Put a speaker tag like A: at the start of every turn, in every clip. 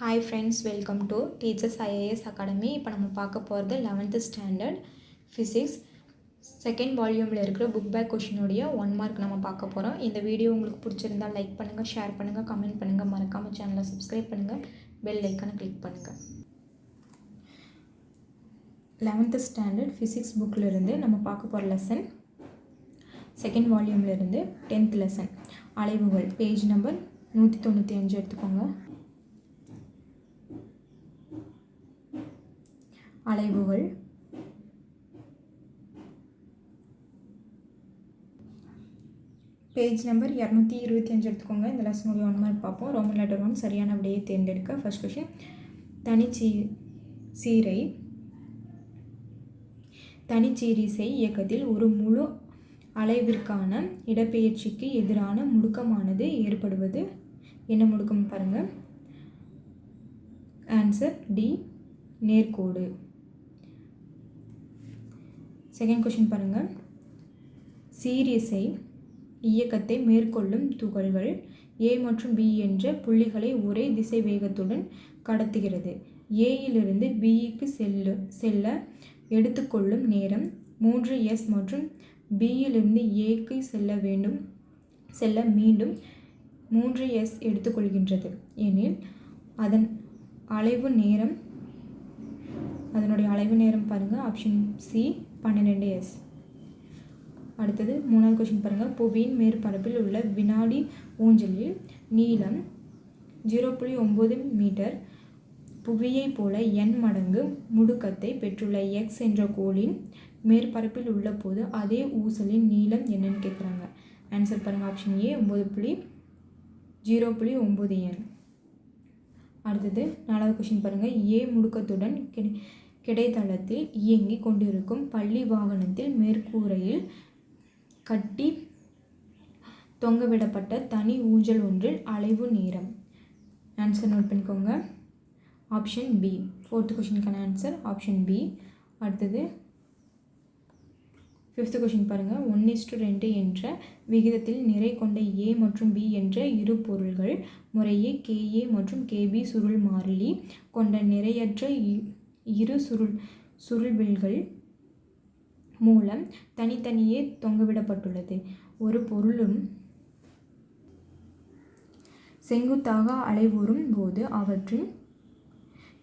A: Hi friends welcome to teachers IAS academy இப்போ நம்ம பார்க்க போகிறது லெவன்த்து ஸ்டாண்டர்ட் ஃபிசிக்ஸ் செகண்ட் வால்யூமில் இருக்கிற புக் பேக் கொஷினுடைய ஒன் மார்க் நம்ம பார்க்க போகிறோம் இந்த வீடியோ உங்களுக்கு பிடிச்சிருந்தால் லைக் பண்ணுங்கள் ஷேர் பண்ணுங்கள் கமெண்ட் பண்ணுங்கள் மறக்காமல் சேனலை சப்ஸ்கிரைப் பண்ணுங்கள் பெல் லைக்கான கிளிக் பண்ணுங்கள் லெவன்த்து ஸ்டாண்டர்ட் ஃபிசிக்ஸ் புக்கிலிருந்து நம்ம பார்க்க போகிற லெசன் செகண்ட் வால்யூம்லேருந்து டென்த் லெசன் அலைவுகள் பேஜ் நம்பர் நூற்றி தொண்ணூற்றி அஞ்சு எடுத்துக்கோங்க. அலைவுகள். பேஜ் நம்பர் இரநூத்தி இருபத்தி அஞ்சு எடுத்துக்கோங்க. இந்த லெசனுடைய ஒன் மார்க் பார்ப்போம். ரோமன் லெட்டர் ஒன் சரியான விடையை தேர்ந்தெடுக்க ஃபர்ஸ்ட் கொஷின் தனிச்சீ சீரை. தனிச்சீரிசை இயக்கத்தில் ஒரு முழு அலைவிற்கான இடப்பெயர்ச்சிக்கு எதிரான முடுக்கமானது ஏற்படுவது. என்ன முடுக்கம் பாருங்கள் ஆன்சர் டி நேர்கோடு. செகண்ட் கொஷின் பாருங்கள். சீரியஸை இயக்கத்தை மேற்கொள்ளும் துகள்கள் ஏ மற்றும் பி என்ற புள்ளிகளை ஒரே திசை வேகத்துடன் கடத்துகிறது ஏயிலிருந்து பிஇக்கு செல்லு செல்ல எடுத்துக்கொள்ளும் நேரம் மூன்று எஸ் மற்றும் பியிலிருந்து ஏக்கு செல்ல வேண்டும் செல்ல மீண்டும் மூன்று எஸ் எடுத்துக்கொள்கின்றது. எனில் அதன் அலைவு நேரம் அதனுடைய அலைவு நேரம் பாருங்கள். ஆப்ஷன் சி பன்னிரெண்டு எஸ் அடுத்தது மூணாவது கொஷின் பாருங்கள் புவியின் மேற்பரப்பில் உள்ள வினாடி ஊஞ்சலில் நீளம் ஜீரோ புள்ளி ஒம்பது மீட்டர். புவியைப் போல என் மடங்கு முடுக்கத்தை பெற்றுள்ள எக்ஸ் என்ற கோளின் மேற்பரப்பில் உள்ள போது அதே ஊசலின் நீளம் என்னன்னு கேட்குறாங்க ஆன்சர் பாருங்கள் ஆப்ஷன் ஏ ஒம்பது புள்ளி ஜீரோ புள்ளி ஒம்பது என் அடுத்தது நாலாவது கொஷின் பாருங்கள் ஏ முடுக்கத்துடன் கிடை கிடைத்தளத்தில் இயங்கி கொண்டிருக்கும் பள்ளி வாகனத்தில் மேற்கூரையில் கட்டி தொங்கவிடப்பட்ட தனி ஊஞ்சல் ஒன்றில் அலைவு நேரம். ஆன்சர் நோட் பண்ணிக்கோங்க. ஆப்ஷன் பி ஃபோர்த்து கொஷினுக்கான ஆன்சர் ஆப்ஷன் பி அடுத்தது ஃபிஃப்த்து கொஷின் பாருங்கள் ஒன் இஸ்டு ரெண்டு என்ற விகிதத்தில் நிறை கொண்ட ஏ மற்றும் பி என்ற இரு பொருள்கள் முறையே கேஏ மற்றும் கேபி சுருள் மாறிலி கொண்ட நிறையற்ற இரு சுருள் சுருள்வில்கள் மூலம் தனித்தனியே தொங்கவிடப்பட்டுள்ளது. ஒரு பொருளும் செங்குத்தாக அலைவுறும் போது அவற்றின்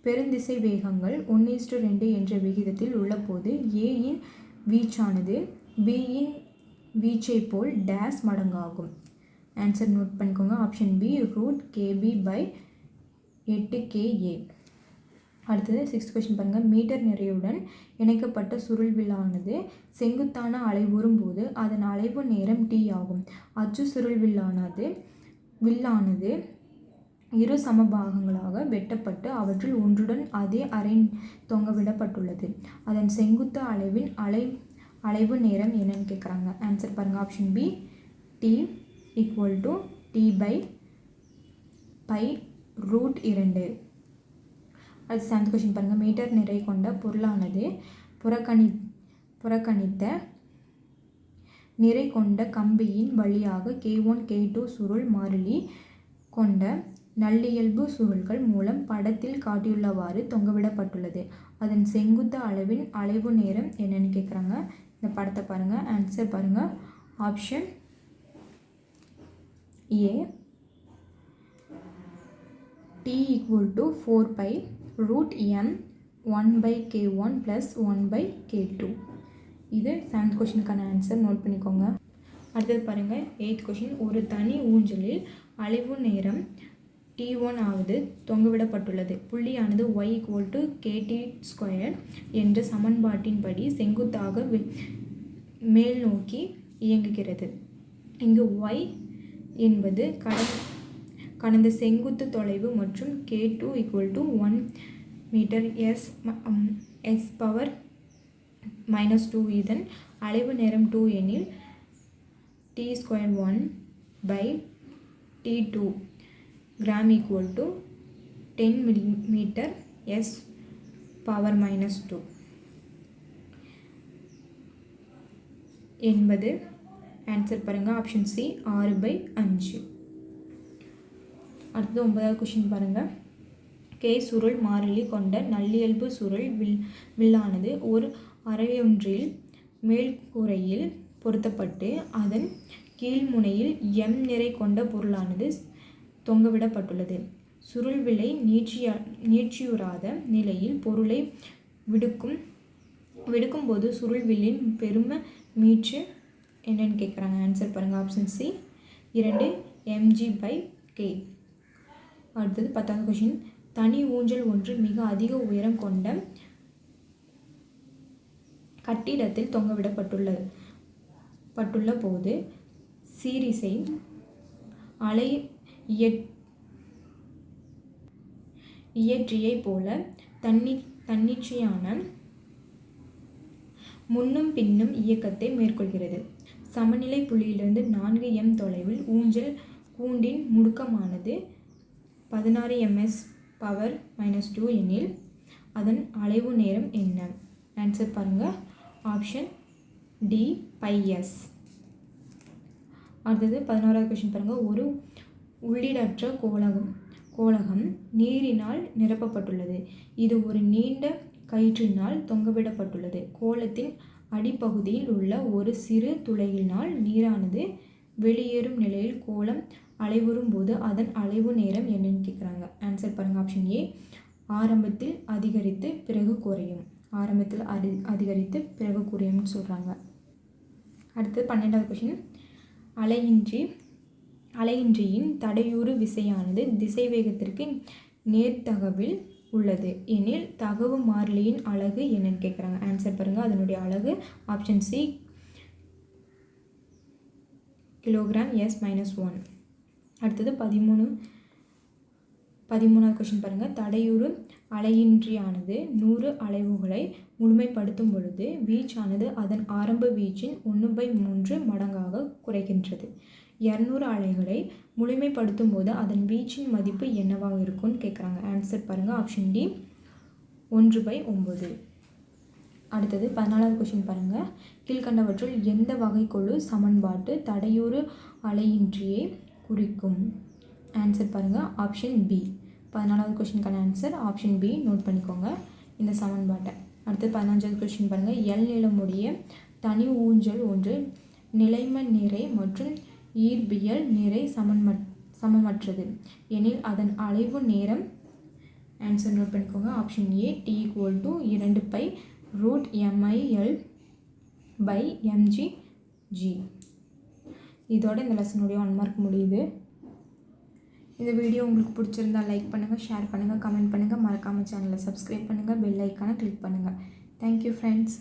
A: பெருந்திசை வேகங்கள் ஒன்று இஸ்டு ரெண்டு என்ற விகிதத்தில் உள்ளபோது ஏயின் வீச்சானது பியின் வீச்சை போல் டேஸ் மடங்காகும். ஆன்சர் நோட் பண்ணிக்கோங்க. Option B root KB by எட்டு கேஏ அடுத்தது சிக்ஸ்த் கொஷின் பாருங்கள் மீட்டர் நிறையுடன் இணைக்கப்பட்ட சுருள் வில்லானது செங்குத்தான அலைவுறும் போது அதன் அலைவு நேரம் டி ஆகும். அச்சு சுருள் வில்லானது வில்லானது இரு சமபாகங்களாக வெட்டப்பட்டு அவற்றில் ஒன்றுடன் அதே அரை தொங்கவிடப்பட்டுள்ளது அதன் செங்குத்து அலைவின் அலை அலைவு நேரம் என்னன்னு கேட்குறாங்க ஆன்சர் பாருங்கள் option B T equal to T by pi root இரண்டு. அது செவன்த் கொஷின் பாருங்கள் மீட்டர் நிறை கொண்ட பொருளானது. புறக்கணி புறக்கணித்த நிறை கொண்ட கம்பியின் வழியாக கே ஒன் கே டூ சுருள் மாறிலி கொண்ட நல்லியல்பு சுருள்கள் மூலம் படத்தில் காட்டியுள்ளவாறு தொங்கவிடப்பட்டுள்ளது. அதன் செங்குத்த அளவின் அலைவு நேரம் என்னன்னு கேட்குறாங்க இந்த படத்தை பாருங்கள் ஆன்சர் பாருங்கள் option A T equal to four pi root M one by K one plus one by K two இது செவன்த் கொஷினுக்கான ஆன்சர் நோட் பண்ணிக்கோங்க. அடுத்தது பாருங்கள் எயித் கொஷின் ஒரு தனி ஊஞ்சலில் அழிவு நேரம் டி ஒன் ஆவது தொங்கவிடப்பட்டுள்ளது. புள்ளியானது Y equal to KT square என்ற சமன்பாட்டின்படி செங்குத்தாக மேல் நோக்கி இயங்குகிறது. இங்கு ஒய் என்பது கடல் கடந்த செங்குத்து தொலைவு மற்றும் K two equal to one metre S S power minus two இதன் அலைவு நேரம் டூ எனில் T square one by T two gram equal to ten metre S power minus two என்பது ஆன்சர் பாருங்கள் ஆப்ஷன் சி ஆறு பை அஞ்சு. அடுத்தது ஒன்பதாவது கொஷின் பாருங்கள் கே சுருள் மாறிலி கொண்ட நல்லியல்பு சுருள் வில் வில்லானது ஒரு அறையொன்றில் மேல்கூரையில் பொருத்தப்பட்டு அதன் கீழ்முனையில் எம் நிறை கொண்ட பொருளானது தொங்கவிடப்பட்டுள்ளது. சுருள் விலை நீட்சிய நீட்சியுறாத நிலையில் பொருளை விடுக்கும் விடுக்கும்போது சுருள் வில்லின் பெருமை மீட்சு என்னன்னு கேட்குறாங்க ஆன்சர் பாருங்கள் ஆப்ஷன் சி இரண்டு எம்ஜி பை கே அடுத்தது பத்தாவது கொஷின் தனி ஊஞ்சல் ஒன்று மிக அதிக உயரம் கொண்ட கட்டிடத்தில் தொங்கவிடப்பட்டுள்ள பட்டுள்ள போது சீரிசை அலை இயற்றியை இயற்றியைப் போல தன்னி தன்னிச்சையான முன்னும் பின்னும் இயக்கத்தை மேற்கொள்கிறது. சமநிலை புள்ளியிலிருந்து நான்கு எம் தொலைவில் ஊஞ்சல் கூண்டின் முடுக்கமானது பதினாறு எம்எஸ் பவர் மைனஸ் டூ எனில் அதன் அலைவு நேரம் என்ன? ஆன்சர் பாருங்கள் ஆப்ஷன் டி பைஎஸ் அடுத்தது பதினோராவது கொஷின் பாருங்கள் ஒரு உள்ளீடற்ற கோலகம் கோலகம் நீரினால் நிரப்பப்பட்டுள்ளது. இது ஒரு நீண்ட கயிற்றினால் தொங்கவிடப்பட்டுள்ளது. கோலத்தின் அடிப்பகுதியில் உள்ள ஒரு சிறு துளையினால் நீரானது வெளியேறும் நிலையில் கோலம் அலைவுறும் போது அதன் அலைவு நேரம் என்னன்னு கேட்குறாங்க ஆன்சர் பாருங்கள் ஆப்ஷன் ஏ ஆரம்பத்தில் அதிகரித்து பிறகு குறையும். ஆரம்பத்தில் அதி அதிகரித்து பிறகு குறையும்னு சொல்கிறாங்க அடுத்து பன்னெண்டாவது கொஷின் அலையின்றி அலையின்றியின் தடையூறு விசையானது திசைவேகத்திற்கு நேர்த்தகவில் உள்ளது. எனில் தகவு மாறிலியின் அழகு என்னன்னு கேட்குறாங்க ஆன்சர் பாருங்கள் அதனுடைய அழகு option C kilogram S minus one அடுத்தது பதிமூணு பதிமூணாவது கொஷின் பாருங்கள் தடையுறு அலையின்றியானது நூறு அலைவுகளை முழுமைப்படுத்தும் பொழுது வீச்சானது அதன் ஆரம்ப வீச்சின் ஒன்று பை மூன்று மடங்காக குறைகின்றது. இரநூறு அலைகளை முழுமைப்படுத்தும் போது அதன் வீச்சின் மதிப்பு என்னவாக இருக்கும்னு கேட்குறாங்க ஆன்சர் பாருங்கள் ஆப்ஷன் டி ஒன்று பை ஒம்பது அடுத்தது பதினாலாவது கொஷின் பாருங்கள் கீழ்கண்டவற்றுள் எந்த வகைக்குழு சமன்பாட்டு தடையூறு அலையின்றியை குறிக்கும். ஆன்சர் பாருங்கள் ஆப்ஷன் பி பதினாலாவது கொஷினுக்கான ஆன்சர் ஆப்ஷன் பி நோட் பண்ணிக்கோங்க. இந்த சமன்பாட்டை. அடுத்து பதினஞ்சாவது கொஷின் பாருங்கள் எல் நிலமுடைய தனி ஊஞ்சல் ஒன்று நிலைம நிறை மற்றும் ஈர்பியல் நிறை சமன்ம சமமற்றது. எனில் அதன் அலைவு நேரம் ஆன்சர் நோட் பண்ணிக்கோங்க option A T equal to இரண்டு pi root MIL by MG G இதோட இந்த லெசனுடைய ஒன் மார்க் முடியுது. இந்த வீடியோ உங்களுக்கு பிடிச்சிருந்தா லைக் பண்ணுங்கள் ஷேர் பண்ணுங்கள் கமெண்ட் பண்ணுங்கள் மறக்காமல் சேனலை சப்ஸ்கிரைப் பண்ணுங்கள் பெல் ஐக்கானை கிளிக் பண்ணுங்கள் தேங்க்யூ ஃப்ரெண்ட்ஸ்